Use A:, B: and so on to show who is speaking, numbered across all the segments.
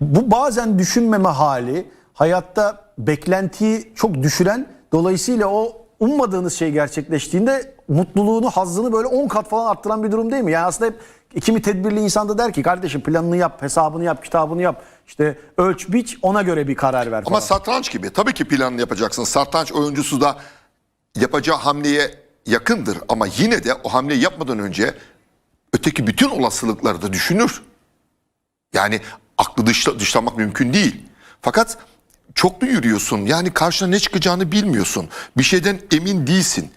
A: Bu bazen düşünmeme hali hayatta beklentiyi çok düşüren dolayısıyla o ummadığınız şey gerçekleştiğinde mutluluğunu, hazzını böyle 10 kat falan arttıran bir durum değil mi? Yani aslında hep kimi tedbirli insan da der ki kardeşim planını yap, hesabını yap, kitabını yap. İşte ölç biç ona göre bir karar ver
B: Ama
A: falan.
B: satranç gibi tabii ki planını yapacaksın. Satranç oyuncusu da yapacağı hamleye yakındır ama yine de o hamleyi yapmadan önce öteki bütün olasılıkları da düşünür. Yani aklı dışla, dışlamak mümkün değil. Fakat çoklu yürüyorsun. Yani karşına ne çıkacağını bilmiyorsun. Bir şeyden emin değilsin.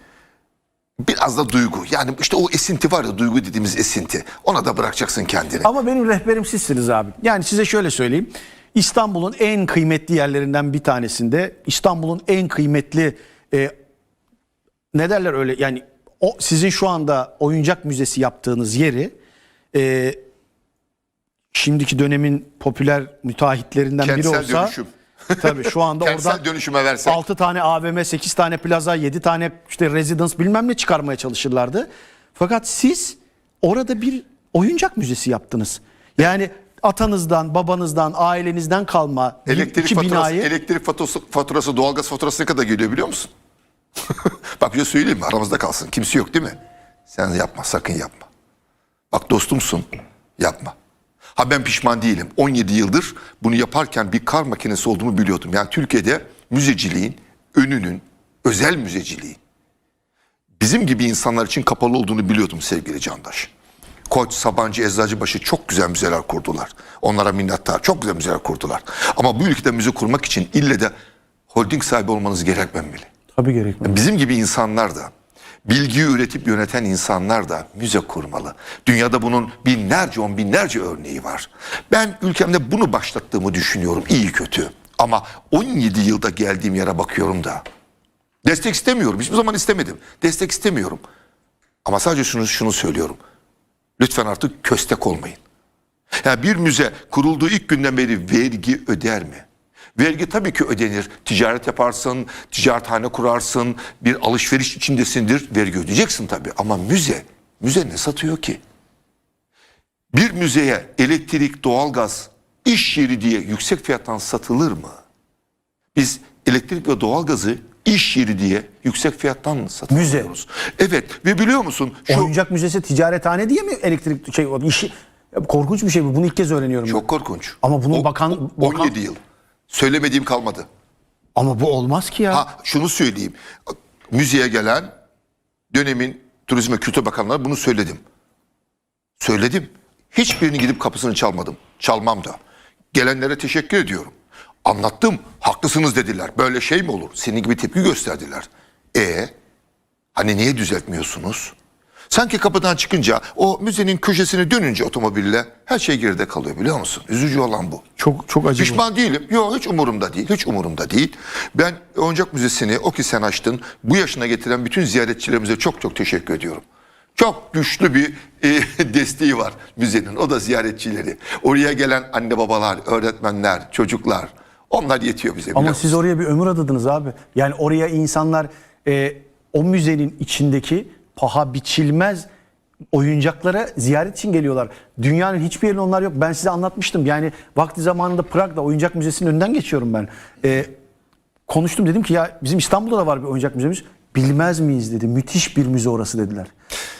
B: Biraz da duygu. Yani işte o esinti var ya duygu dediğimiz esinti. Ona da bırakacaksın kendini.
A: Ama benim rehberim sizsiniz abi. Yani size şöyle söyleyeyim. İstanbul'un en kıymetli yerlerinden bir tanesinde İstanbul'un en kıymetli e, ne derler öyle yani o sizin şu anda oyuncak müzesi yaptığınız yeri e, şimdiki dönemin popüler müteahhitlerinden biri
B: Kentsel
A: olsa
B: dönüşüm.
A: tabii şu anda
B: Kentsel
A: oradan
B: dönüşüme versek.
A: 6 tane AVM, 8 tane plaza, 7 tane işte residence bilmem ne çıkarmaya çalışırlardı. Fakat siz orada bir oyuncak müzesi yaptınız. Yani atanızdan, babanızdan, ailenizden kalma
B: Elektrik
A: iki
B: faturası,
A: binayı
B: elektrik faturası, faturası, doğalgaz faturası ne kadar geliyor biliyor musun? Bak bir şey söyleyeyim mi? Aramızda kalsın. Kimse yok değil mi? Sen yapma, sakın yapma. Bak dostumsun, yapma. Ha ben pişman değilim. 17 yıldır bunu yaparken bir kar makinesi olduğumu biliyordum. Yani Türkiye'de müzeciliğin önünün, özel müzeciliğin bizim gibi insanlar için kapalı olduğunu biliyordum sevgili Candaş. Koç, Sabancı, Eczacıbaşı çok güzel müzeler kurdular. Onlara minnettar. Çok güzel müzeler kurdular. Ama bu ülkede müze kurmak için ille de holding sahibi olmanız gerekmemeli.
A: tabii gerekmiyor.
B: Bizim gibi insanlar da, bilgiyi üretip yöneten insanlar da müze kurmalı. Dünyada bunun binlerce, on binlerce örneği var. Ben ülkemde bunu başlattığımı düşünüyorum, iyi kötü. Ama 17 yılda geldiğim yere bakıyorum da, destek istemiyorum, hiçbir zaman istemedim. Destek istemiyorum. Ama sadece şunu, şunu söylüyorum. Lütfen artık köstek olmayın. Yani bir müze kurulduğu ilk günden beri vergi öder mi? Vergi tabii ki ödenir. Ticaret yaparsın, ticarethane kurarsın, bir alışveriş içindesindir. Vergi ödeyeceksin tabii. Ama müze, müze ne satıyor ki? Bir müzeye elektrik, doğalgaz, iş yeri diye yüksek fiyattan satılır mı? Biz elektrik ve doğalgazı iş yeri diye yüksek fiyattan satıyoruz. Evet ve biliyor musun şu
A: Oyuncak müzesi ticarethane diye mi elektrik şey işi korkunç bir şey bu. Bunu ilk kez öğreniyorum. ben.
B: çok korkunç.
A: Ama bunu
B: O-
A: bakan- bakan-
B: 17 yıl. Söylemediğim kalmadı.
A: Ama bu olmaz ki ya.
B: Ha şunu söyleyeyim. Müziğe gelen dönemin Turizm ve Kültür Bakanları bunu söyledim. Söyledim. Hiçbirini gidip kapısını çalmadım. Çalmam da. Gelenlere teşekkür ediyorum. Anlattım. Haklısınız dediler. Böyle şey mi olur? Senin gibi tepki gösterdiler. E hani niye düzeltmiyorsunuz? Sanki kapıdan çıkınca o müzenin köşesine dönünce otomobille her şey geride kalıyor biliyor musun? Üzücü olan bu.
A: Çok çok acı. bu.
B: Pişman değilim. Yok hiç umurumda değil. Hiç umurumda değil. Ben Oyuncak Müzesi'ni o ki sen açtın. Bu yaşına getiren bütün ziyaretçilerimize çok çok teşekkür ediyorum. Çok güçlü bir e, desteği var müzenin. O da ziyaretçileri. Oraya gelen anne babalar, öğretmenler, çocuklar. Onlar yetiyor bize.
A: Ama siz oraya bir ömür adadınız abi. Yani oraya insanlar e, o müzenin içindeki paha biçilmez oyuncaklara ziyaret için geliyorlar. Dünyanın hiçbir yerinde onlar yok. Ben size anlatmıştım. Yani vakti zamanında Prag'da oyuncak müzesinin önünden geçiyorum ben. E, konuştum dedim ki ya bizim İstanbul'da da var bir oyuncak müzemiz. Bilmez miyiz dedi. Müthiş bir müze orası dediler.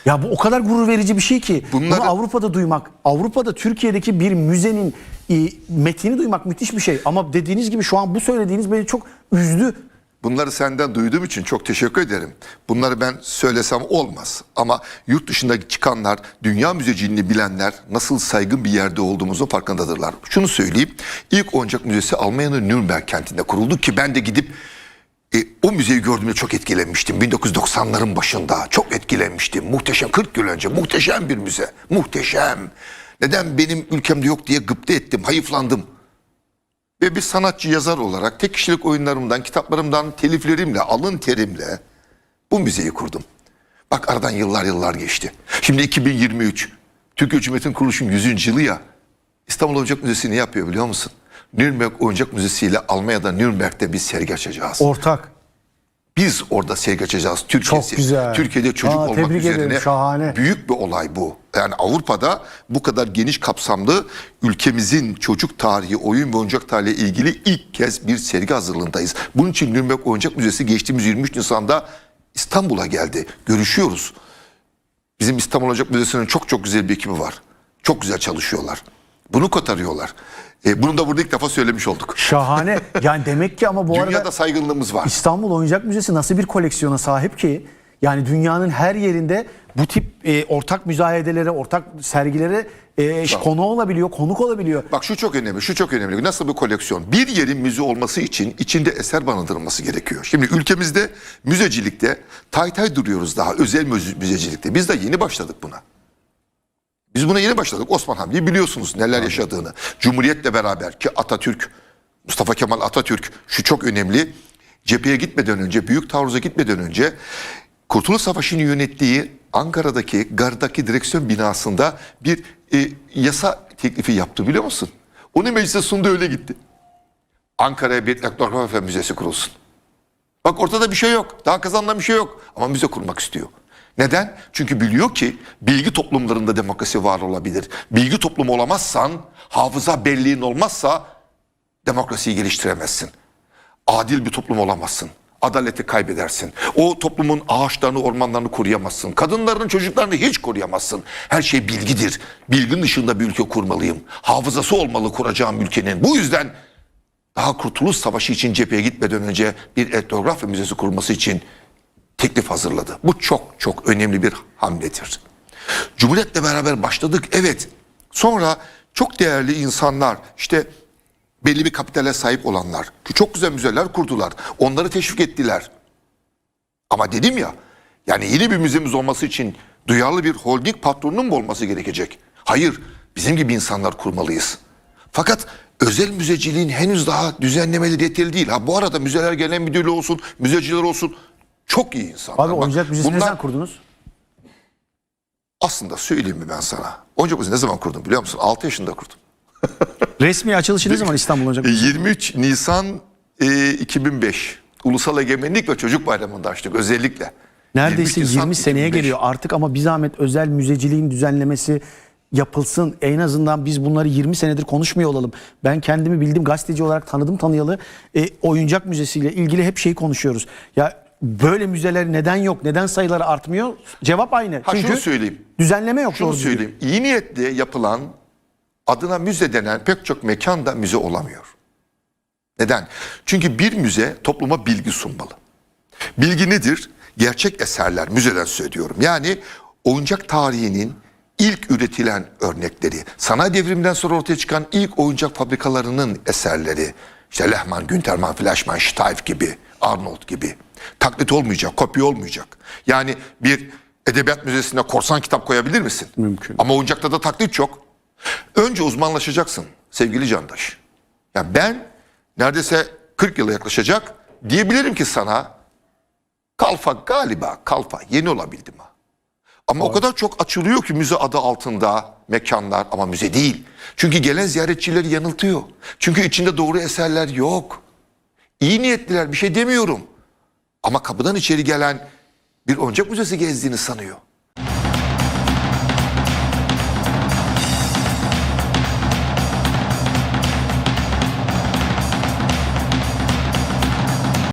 A: Ya bu o kadar gurur verici bir şey ki.
B: Bunları-
A: Bunu Avrupa'da duymak, Avrupa'da Türkiye'deki bir müzenin e, metini duymak müthiş bir şey. Ama dediğiniz gibi şu an bu söylediğiniz beni çok üzdü.
B: Bunları senden duyduğum için çok teşekkür ederim. Bunları ben söylesem olmaz. Ama yurt dışında çıkanlar, dünya müzeciliğini bilenler nasıl saygın bir yerde olduğumuzun farkındadırlar. Şunu söyleyeyim. İlk oyuncak müzesi Almanya'nın Nürnberg kentinde kuruldu ki ben de gidip e, o müzeyi gördüğümde çok etkilenmiştim. 1990'ların başında çok etkilenmiştim. Muhteşem 40 yıl önce muhteşem bir müze. Muhteşem. Neden benim ülkemde yok diye gıpta ettim, hayıflandım. Ve bir sanatçı yazar olarak tek kişilik oyunlarımdan, kitaplarımdan, teliflerimle, alın terimle bu müzeyi kurdum. Bak aradan yıllar yıllar geçti. Şimdi 2023. Türkiye Cumhuriyeti'nin kuruluşun 100. yılı ya. İstanbul Oyuncak Müzesi ne yapıyor biliyor musun? Nürnberg Oyuncak Müzesi ile Almanya'da Nürnberg'de bir sergi açacağız.
A: Ortak.
B: Biz orada sergi açacağız Türkiye'si.
A: Çok güzel.
B: Türkiye'de çocuk
A: Aa,
B: olmak üzerine
A: ederim, şahane.
B: büyük bir olay bu. Yani Avrupa'da bu kadar geniş kapsamlı ülkemizin çocuk tarihi, oyun ve oyuncak tarihi ile ilgili ilk kez bir sergi hazırlığındayız. Bunun için Nürnberg Oyuncak Müzesi geçtiğimiz 23 Nisan'da İstanbul'a geldi. Görüşüyoruz. Bizim İstanbul Oyuncak Müzesi'nin çok çok güzel bir ekibi var. Çok güzel çalışıyorlar. Bunu kotarıyorlar. E, bunu da burada ilk defa söylemiş olduk.
A: Şahane. Yani demek ki ama bu
B: Dünyada
A: arada
B: saygınlığımız var.
A: İstanbul Oyuncak Müzesi nasıl bir koleksiyona sahip ki? Yani dünyanın her yerinde bu tip e, ortak müzayedelere, ortak sergilere e, konu olabiliyor, konuk olabiliyor.
B: Bak şu çok önemli, şu çok önemli. Nasıl bir koleksiyon? Bir yerin müze olması için içinde eser barındırılması gerekiyor. Şimdi ülkemizde müzecilikte tay tay duruyoruz daha özel müze- müzecilikte. Biz de yeni başladık buna. Biz buna yeni başladık. Osman Hamdi'yi biliyorsunuz neler yaşadığını. Cumhuriyetle beraber ki Atatürk, Mustafa Kemal Atatürk şu çok önemli. Cepheye gitmeden önce, Büyük Taarruz'a gitmeden önce Kurtuluş Savaşı'nı yönettiği Ankara'daki Gardaki direksiyon binasında bir e, yasa teklifi yaptı biliyor musun? Onu meclise sundu öyle gitti. Ankara'ya bir etnografya müzesi kurulsun. Bak ortada bir şey yok. Daha kazanılan bir şey yok. Ama müze kurmak istiyor. Neden? Çünkü biliyor ki bilgi toplumlarında demokrasi var olabilir. Bilgi toplumu olamazsan, hafıza belliğin olmazsa demokrasiyi geliştiremezsin. Adil bir toplum olamazsın. Adaleti kaybedersin. O toplumun ağaçlarını, ormanlarını koruyamazsın. Kadınların, çocuklarını hiç koruyamazsın. Her şey bilgidir. Bilginin dışında bir ülke kurmalıyım. Hafızası olmalı kuracağım ülkenin. Bu yüzden daha Kurtuluş Savaşı için cepheye gitmeden önce bir etnografya müzesi kurulması için teklif hazırladı. Bu çok çok önemli bir hamledir. Cumhuriyetle beraber başladık evet. Sonra çok değerli insanlar işte belli bir kapitale sahip olanlar ki çok güzel müzeler kurdular. Onları teşvik ettiler. Ama dedim ya yani yeni bir müzemiz olması için duyarlı bir holding patronunun mu olması gerekecek? Hayır bizim gibi insanlar kurmalıyız. Fakat özel müzeciliğin henüz daha düzenlemeleri yeterli değil. Ha bu arada müzeler gelen müdürlüğü olsun, müzeciler olsun çok iyi insanlar.
A: Abi
B: Bak,
A: oyuncak müzesini ne
B: bunlar-
A: zaman kurdunuz?
B: Aslında söyleyeyim mi ben sana? Oyuncak müzesi ne zaman kurdum biliyor musun? 6 yaşında kurdum.
A: Resmi açılışı ne zaman İstanbul Oyuncak Müzesi?
B: 23 Nisan e, 2005 Ulusal Egemenlik ve Çocuk Bayramı'nda açtık özellikle.
A: Neredeyse
B: 23
A: 20,
B: Nisan
A: seneye
B: 2005.
A: geliyor artık ama bir zahmet özel müzeciliğin düzenlemesi yapılsın. En azından biz bunları 20 senedir konuşmuyor olalım. Ben kendimi bildim gazeteci olarak tanıdım tanıyalı. E, oyuncak müzesiyle ilgili hep şeyi konuşuyoruz. Ya böyle müzeler neden yok? Neden sayıları artmıyor? Cevap aynı.
B: Ha,
A: Çünkü
B: şunu söyleyeyim.
A: düzenleme yok.
B: Şunu
A: doğru
B: söyleyeyim. İyi niyetle yapılan adına müze denen pek çok mekan da müze olamıyor. Neden? Çünkü bir müze topluma bilgi sunmalı. Bilgi nedir? Gerçek eserler, müzeden söylüyorum. Yani oyuncak tarihinin ilk üretilen örnekleri, sanayi devriminden sonra ortaya çıkan ilk oyuncak fabrikalarının eserleri, işte Lehman, Günterman, Fleischmann, Steiff gibi, Arnold gibi. Taklit olmayacak, kopya olmayacak. Yani bir edebiyat müzesine korsan kitap koyabilir misin?
A: Mümkün.
B: Ama oyuncakta da taklit çok. Önce uzmanlaşacaksın sevgili Candaş. Ya ben neredeyse 40 yıla yaklaşacak diyebilirim ki sana kalfa galiba kalfa yeni olabildim ha. Ama o kadar çok açılıyor ki müze adı altında mekanlar ama müze değil. Çünkü gelen ziyaretçileri yanıltıyor. Çünkü içinde doğru eserler yok. İyi niyetliler bir şey demiyorum. Ama kapıdan içeri gelen bir oyuncak müzesi gezdiğini sanıyor.